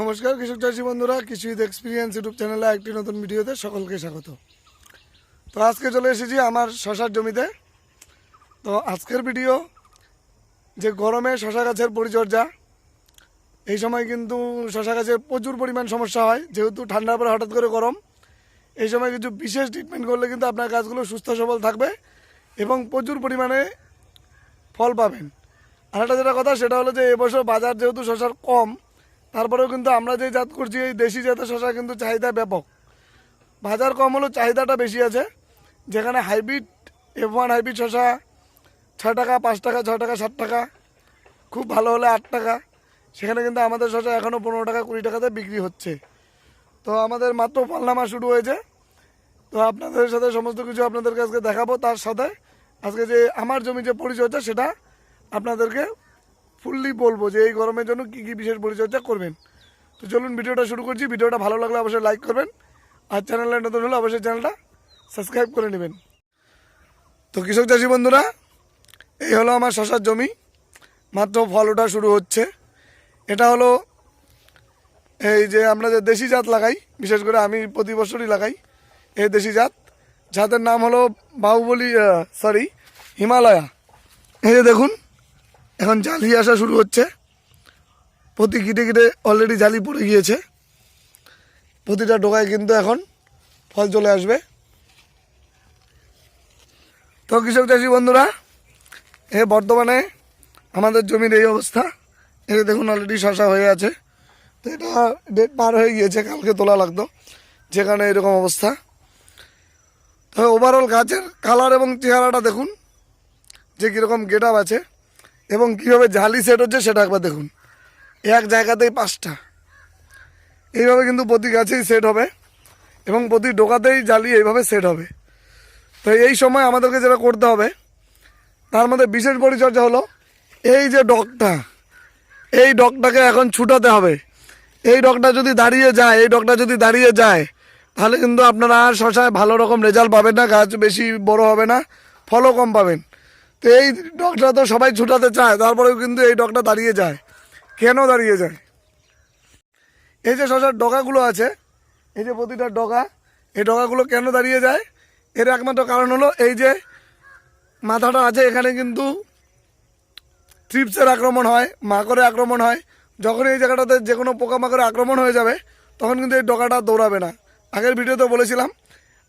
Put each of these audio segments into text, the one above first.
নমস্কার, কৃষক চাষি বন্ধুরা, কৃষি উইথ এক্সপিরিয়েন্স ইউটিউব চ্যানেলে একটি নতুন ভিডিওতে সকলকে স্বাগত। তো আজকে চলে এসেছি আমার শশার জমিতে। তো আজকের ভিডিও যে গরমে শশা গাছের পরিচর্যা, এই সময় কিন্তু শশা গাছের প্রচুর পরিমাণ সমস্যা হয়, যেহেতু ঠান্ডার পরে হঠাৎ করে গরম। এই সময় কিছু বিশেষ ট্রিটমেন্ট করলে কিন্তু আপনার গাছগুলো সুস্থ সবল থাকবে এবং প্রচুর পরিমাণে ফল পাবেন। আর একটা যেটা কথা, সেটা হলো যে এবছর বাজার যেহেতু শশার কম তারপরেও কিন্তু আমরা যে জাত করছি, এই দেশি জাতের শশা কিন্তু চাহিদা ব্যাপক। বাজার কম হলেও চাহিদাটা বেশি আছে। যেখানে হাইব্রিড এফ ওয়ান হাইব্রিড শশা ছয় টাকা, পাঁচ টাকা, ছয় টাকা, সাত টাকা, খুব ভালো হলে আট টাকা। সেখানে কিন্তু আমাদের শশা এখনও পনেরো টাকা, কুড়ি টাকাতে বিক্রি হচ্ছে। তো আমাদের মাত্র ফল নামা শুরু হয়েছে। তো আপনাদের সাথে সমস্ত কিছু আপনাদেরকে আজকে দেখাবো। তার সাথে আজকে যে আমার জমি যে পরিচর্যা, সেটা আপনাদেরকে ফুললি বলব যে এই গরমের জন্য কী কী বিশেষ পরিচর্যা করবেন। তো চলুন ভিডিওটা শুরু করছি। ভিডিওটা ভালো লাগলে অবশ্যই লাইক করবেন। আর চ্যানেলে নতুন হলে অবশ্যই চ্যানেলটা সাবস্ক্রাইব করে নেবেন। তো কৃষক চাষি বন্ধুরা, এই হলো আমার শশার জমি। মাত্র ফল ওঠা শুরু হচ্ছে। এটা হলো এই যে আমরা যে দেশি জাত লাগাই, বিশেষ করে আমি প্রতি বছরই লাগাই এই দেশি জাত। জাতের নাম হলো বাহুবলী সরি হিমালয়া। এই যে দেখুন এখন জালি আসা শুরু হচ্ছে। প্রতি কিটে কিটে অলরেডি জালি পড়ে গিয়েছে। প্রতিটা ডোকায় কিন্তু এখন ফল চলে আসবে। তো কৃষক চাষি বন্ধুরা, এ বর্তমানে আমাদের জমির এই অবস্থা। এটা দেখুন অলরেডি শশা হয়ে আছে। তো এটা ডেট পার হয়ে গিয়েছে, কালকে তোলা লাগতো। যেখানে এরকম অবস্থা। তবে ওভারঅল গাছের কালার এবং চেহারাটা দেখুন, যে কীরকম গেট আছে। এবং কীভাবে জালি সেট হচ্ছে সেটা একবার দেখুন। এক জায়গাতেই পাঁচটা। এইভাবে কিন্তু প্রতি গাছেই সেট হবে এবং প্রতি ডোকাতেই জালি এইভাবে সেট হবে। তো এই সময় আমাদেরকে যেটা করতে হবে, তার মধ্যে বিশেষ পরিচর্যা হলো এই যে ডগটা। এই ডগটাকে এখন ছুটাতে হবে। এই ডগটা যদি দাঁড়িয়ে যায়, এই ডগটা যদি দাঁড়িয়ে যায়, তাহলে কিন্তু আপনারা আর শশায় ভালো রকম রেজাল্ট পাবেন না, গাছ বেশি বড় হবে না, ফলও কম পাবেন। তো এই ডগটা তো সবাই ছুটাতে চায়, তারপরেও কিন্তু এই ডগটা দাঁড়িয়ে যায়। কেন দাঁড়িয়ে যায়? এই যে শশার ডগাগুলো আছে, এই যে প্রতিটা ডগা, এই ডগাগুলো কেন দাঁড়িয়ে যায়? এর একমাত্র কারণ হলো এই যে মাথাটা আছে, এখানে কিন্তু ট্রিপসের আক্রমণ হয়, মাকড়ের আক্রমণ হয়। যখন এই জায়গাটাতে যে কোনো পোকামাকড়ের আক্রমণ হয়ে যাবে, তখন কিন্তু এই ডগাটা দৌড়াবে না। আগের ভিডিওতে বলেছিলাম,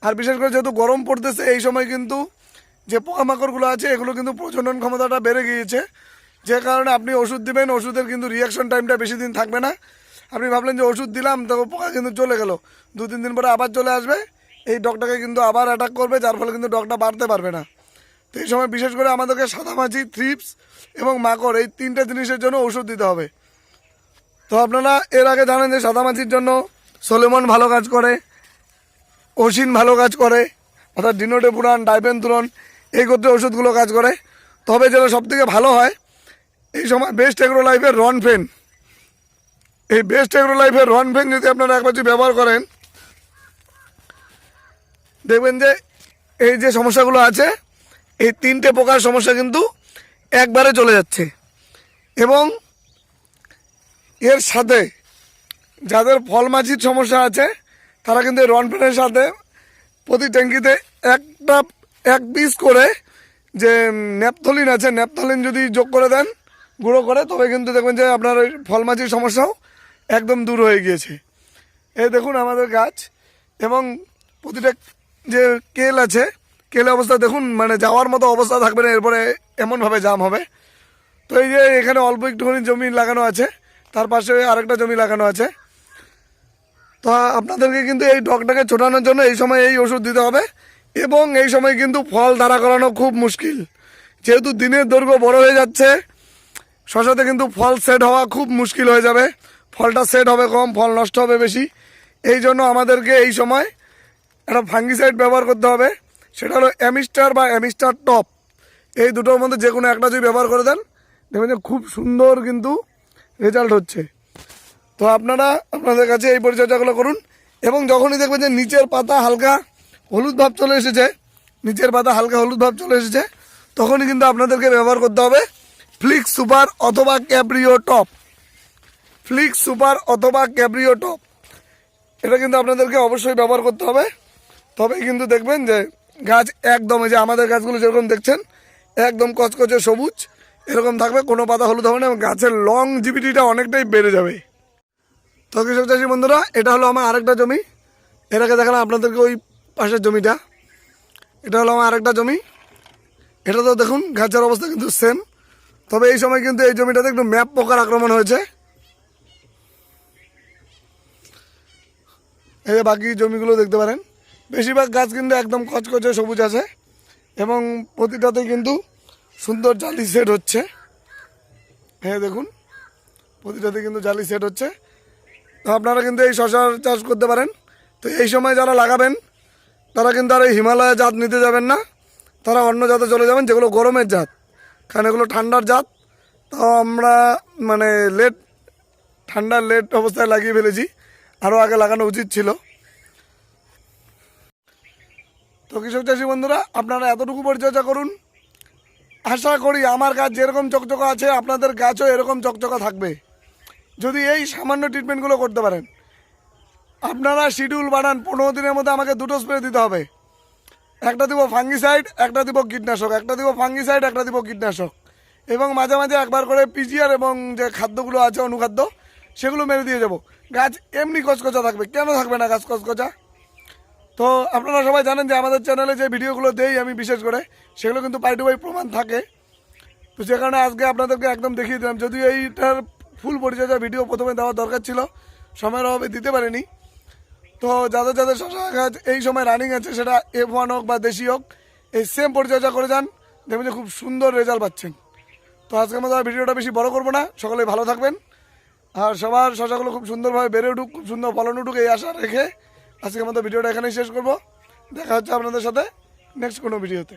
আর বিশেষ করে যেহেতু গরম পড়তেছে, এই সময় কিন্তু যে পোকামাকড়গুলো আছে, এগুলো কিন্তু প্রজনন ক্ষমতাটা বেড়ে গিয়েছে। যে কারণে আপনি ওষুধ দিবেন, ওষুধের কিন্তু রিয়াকশন টাইমটা বেশি দিন থাকবে না। আপনি ভাবলেন যে ওষুধ দিলাম, তো পোকা কিন্তু চলে গেল। দু, তিন দিন পরে আবার চলে আসবে। এই ডগটাকে কিন্তু আবার অ্যাটাক করবে, যার ফলে কিন্তু ডগটা বাড়তে পারবে না। তো এই সময় বিশেষ করে আমাদেরকে সাদামাছি থ্রিপস এবং মাকড়, এই তিনটে জিনিসের জন্য ওষুধ দিতে হবে। তো আপনারা এর আগে জানেন যে সাদামাছির জন্য সোলেমন ভালো কাজ করে ওসিন ভালো কাজ করে, অর্থাৎ ডিনোটে পুরান ডাইবেন তুরন এই করতে ওষুধগুলো কাজ করে। তবে যেটা সব থেকে ভালো হয়, এই সময় বেস্ট এগ্রো লাইফের রন ফেন এই বেস্ট এগ্রো লাইফের রন ফেন যদি আপনারা একবার যদি ব্যবহার করেন, দেখবেন যে এই যে সমস্যাগুলো আছে, এই তিনটে প্রকার সমস্যা কিন্তু একবারে চলে যাচ্ছে। এবং এর সাথে যাদের ফল মাছির সমস্যা আছে, তারা কিন্তু রনফেনের সাথে প্রতি ট্যাঙ্কিতে একটা এক পিস করে যে ন্যাপথলিন আছে, ন্যাপথলিন যদি যোগ করে দেন, গুঁড়ো করে, তবে কিন্তু দেখবেন যে আপনার ওই ফল মাছির সমস্যাও একদম দূর হয়ে গিয়েছে। এই দেখুন আমাদের গাছ, এবং প্রতিটা যে কেল আছে, কেলে অবস্থা দেখুন মানে যাওয়ার মতো অবস্থা থাকবে না, এরপরে এমনভাবে জাম হবে। তো এই যে এখানে অল্প একটুখানি জমি লাগানো আছে, তার পাশে আরেকটা জমি লাগানো আছে। তো আপনাদেরকে কিন্তু এই ডগটাকে ছোটানোর জন্য এই সময় এই ওষুধ দিতে হবে। এবং এই সময় কিন্তু ফল দাঁড়া করানো খুব মুশকিল। যেহেতু দিনের দৈর্ঘ্য বড় হয়ে যাচ্ছে, শশাতে কিন্তু ফল সেট হওয়া খুব মুশকিল হয়ে যাবে। ফলটা সেট হবে কম, ফল নষ্ট হবে বেশি। এই জন্য আমাদেরকে এই সময় একটা ফাঙ্গিসাইড ব্যবহার করতে হবে। সেটা হলো অ্যামিস্টার বা অ্যামিস্টার টপ এই দুটোর মধ্যে যে কোনো একটা যদি ব্যবহার করে দেন, দেখবেন যে খুব সুন্দর কিন্তু রেজাল্ট হচ্ছে। তো আপনারা, আপনাদের কাছে এই পরিচর্যাগুলো করুন এবং যখনই দেখবেন যে নিচের পাতা হালকা হলুদ ভাব চলে এসেছে, নিচের পাতা হালকা হলুদ ভাব চলে এসেছে, তখনই কিন্তু আপনাদেরকে ব্যবহার করতে হবে ফ্লিক্স সুপার অথবা ক্যাপ্রিও টপ ফ্লিক্স সুপার অথবা ক্যাব্রিও টপ এটা কিন্তু আপনাদেরকে অবশ্যই ব্যবহার করতে হবে। তবেই কিন্তু দেখবেন যে গাছ একদম যে আমাদের গাছগুলো যেরকম দেখছেন, একদম কচকচে সবুজ, এরকম থাকবে, কোনো পাতা হলুদ হবে না গাছের লং জিবিটিটা অনেকটাই বেড়ে যাবে। তো কৃষক চাষি বন্ধুরা, এটা হলো আমার আরেকটা জমি। এটাকে দেখালাম আপনাদেরকে ওই পাশের জমিটা, এটা হলো আমার আরেকটা জমি। এটা তো দেখুন, গাছের অবস্থা কিন্তু সেম তবে এই সময় কিন্তু এই জমিটাতে একটু ম্যাপ পোকার আক্রমণ হয়েছে। এই বাকি জমিগুলো দেখতে পারেন। বেশিরভাগ গাছ কিন্তু একদম কচকচে সবুজ আছে এবং প্রতিটাতে কিন্তু সুন্দর জালি সেট হচ্ছে। হ্যাঁ দেখুন, প্রতিটাতে কিন্তু জালি সেট হচ্ছে। তো আপনারা কিন্তু এই শশার চাষ করতে পারেন। তো এই সময় যারা লাগাবেন তারা কিন্তু আর এই হিমালয় জাত নিতে যাবেন না। তারা অন্য জাতে চলে যাবেন, যেগুলো গরমের জাত। কারণ এগুলো ঠান্ডার জাত। তাও আমরা মানে লেট ঠান্ডার লেট অবস্থায় লাগিয়ে ফেলেছি। আরও আগে লাগানো উচিত ছিল। তো কৃষক চাষি বন্ধুরা, আপনারা এতটুকু পরিচর্যা করুন। আশা করি আমার গাছ যেরকম চকচকা আছে, আপনাদের গাছও এরকম চকচকা থাকবে। যদি এই সামান্য ট্রিটমেন্টগুলো করতে পারেন আপনারা শিডিউল বানান, পনেরো দিনের মধ্যে আমাকে দুটো স্প্রে দিতে হবে। একটা দিব ফাঙ্গিসাইড একটা দিব কীটনাশক, একটা দিব ফাঙ্গিসাইড একটা দিব কীটনাশক। এবং মাঝে মাঝে একবার করে পিজিআর এবং যে খাদ্যগুলো আছে, অনুখাদ্য, সেগুলো মেরে দিয়ে যাব। গাছ এমনি কচকচা থাকবে, কেন থাকবে না গাছ কচকচা? তো আপনারা সবাই জানেন যে আমাদের চ্যানেলে যে ভিডিওগুলো দেই আমি বিশেষ করে, সেগুলো কিন্তু পাই টু প্রমাণ থাকে। তো সে কারণে আজকে আপনাদেরকে একদম দেখিয়ে দিলাম, যদিও এইটার ফুল পরিচর্যা ভিডিও প্রথমে দেওয়া দরকার ছিল, সময়ের অভাবে দিতে পারিনি। তো যাদের যাদের শশা গাছ এই সময় রানিং আছে, সেটা এফ ওয়ান হোক বা দেশি হোক, এই সেম পরিচর্যা করে যান। দেখবেন যে খুব সুন্দর রেজাল্ট পাচ্ছেন। তো আজকে আর ভিডিওটা বেশি বড় করব না। সকলে ভালো থাকবেন। আর সবার শশাগুলো খুব সুন্দরভাবে বেড়ে উঠুক, খুব সুন্দর ফলন উঠুক এই আশা রেখে আজকে আমাদের ভিডিওটা এখানেই শেষ করব। দেখা হচ্ছে আপনাদের সাথে নেক্সট কোনো ভিডিওতে।